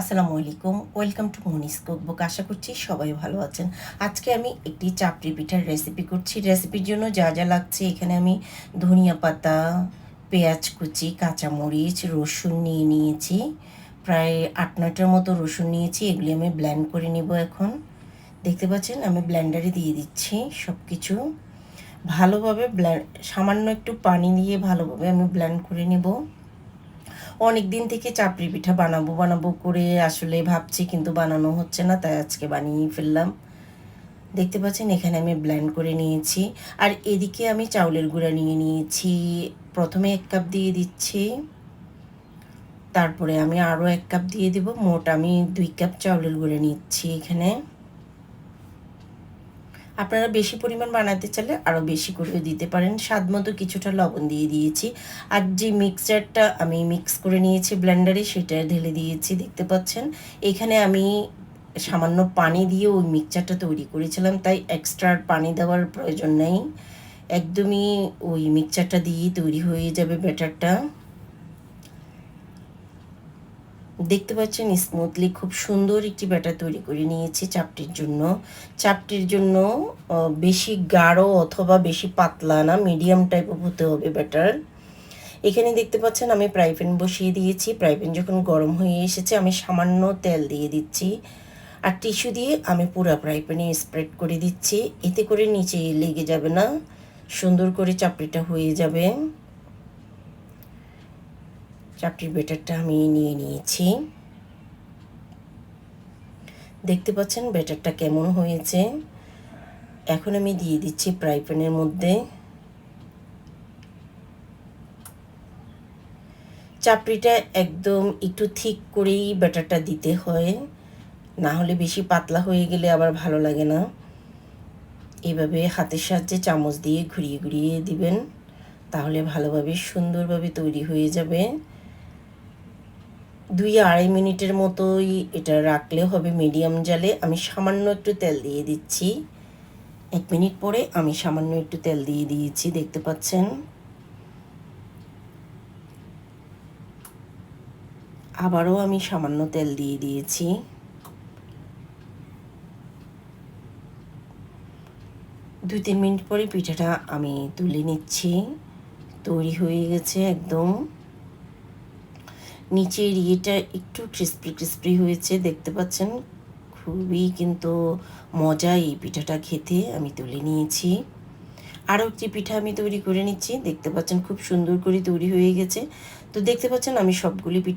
আসসালামু আলাইকুম, welcome to মনিস কুকবুক। আশা করছি সবাই ভালো আছেন। আজকে আমি একটি চাপড়ি পিঠার রেসিপি করছি। রেসিপির জন্য যা যা লাগছে, এখানে আমি ধনিয়া পাতা, পেঁয়াজ কুচি, কাঁচামরিচ, রসুন নিয়ে নিয়েছি। প্রায় আট নয়টার মতো রসুন নিয়েছি, এগুলি আমি ব্ল্যান্ড করে নেব এখন। দেখতে পাচ্ছেন, আমি ব্ল্যান্ডারে দিয়ে দিচ্ছি সব কিছু ভালোভাবে ব্ল্যান্ড সামান্য একটু পানি দিয়ে ভালোভাবে আমি ব্ল্যান্ড করে নেব। অনেক দিন থেকে চাপড়ি পিঠা বানাবো বানাবো করে আসলে ভাবছি কিন্তু বানানো হচ্ছে না, তাই আজকে বানিয়ে ফেললাম। দেখতে পাচ্ছেন, এখানে আমি ব্ল্যান্ড করে নিয়েছি। আর এদিকে আমি চাউলের গুঁড়া নিয়ে নিয়েছি। প্রথমে এক কাপ দিয়ে দিচ্ছি। তারপরে আমি আরও এক কাপ দিয়ে দিব। মোট আমি দুই কাপ চাউলের গুঁড়া নিচ্ছি এখানে। আপনারা বেশি পরিমাণ বানাতে চাইলে আরও বেশি করেও দিতে পারেন। স্বাদ মতো কিছুটা লবণ দিয়ে দিয়েছি। আর যে মিক্সচারটা আমি মিক্স করে নিয়েছি ব্লেন্ডারে, সেটা ঢেলে দিয়েছি, দেখতে পাচ্ছেন? এখানে আমি সামান্য পানি দিয়ে ওই মিক্সচারটা তৈরি করেছিলাম, তাই এক্সট্রা পানি দেওয়ার প্রয়োজন নেই। একদমই ওই মিক্সচারটা দিয়েই তৈরি হয়ে যাবে ব্যাটারটা। দেখতে পাচ্ছেন স্মুথলি খুব সুন্দর একটি ব্যাটার তৈরি করে নিয়েছি চাপটির জন্য। চাপটির জন্য বেশি গাঢ় অথবা বেশি পাতলা না মিডিয়াম টাইপ হতে হবে ব্যাটার এখানে দেখতে পাচ্ছেন, আমি ফ্রাই প্যান বসিয়ে দিয়েছি। ফ্রাই প্যান যখন গরম হয়ে এসেছে, আমি সামান্য তেল দিয়ে দিচ্ছি। আর টিস্যু দিয়ে আমি পুরো ফ্রাই প্যানে স্প্রেড করে দিচ্ছি। এতে করে নিচে লেগে যাবে না, সুন্দর করে চাপড়িটা হয়ে যাবে। চাপটির বেটারটা আমি নিয়ে নিয়েছি। দেখতে পাচ্ছেন বেটারটা কেমন হয়েছে। এখন আমি দিয়ে দিচ্ছি ফ্রাই প্যানের মধ্যে। চাপড়িটা একদম একটু ঠিক করেই ব্যাটারটা দিতে হয়। না হলে বেশি পাতলা হয়ে গেলে আবার ভালো লাগে না। এভাবে হাতের সাহায্যে চামচ দিয়ে ঘুরিয়ে ঘুরিয়ে দিবেন। তাহলে ভালোভাবে সুন্দরভাবে তৈরি হয়ে যাবে। দুই আড়াই মিনিটের মতোই এটা রাখলে হবে মিডিয়াম জালে। আমি সামান্য একটু তেল দিয়ে দিচ্ছি। এক মিনিট পরে আমি সামান্য একটু তেল দিয়ে দিয়েছি, দেখতে পাচ্ছেন? আবারও আমি সামান্য তেল দিয়ে দিয়েছি। দুই তিন মিনিট পরে পিঠাটা আমি তুলে নিচ্ছি। তৈরি হয়ে গেছে একদম। নিচের ইয়েটা একটু ক্রিস্পি ক্রিস্পি হয়েছে, দেখতে পাচ্ছেন? খুবই কিন্তু মজা এই পিঠাটা খেতে, আমি তুলে নিয়েছি। আরও একটি পিঠা আমি তৈরি করে নিচ্ছি, দেখতে পাচ্ছেন খুব সুন্দর করে তৈরি হয়ে গেছে। তো দেখতে পাচ্ছেন আমি সবগুলি পিঠা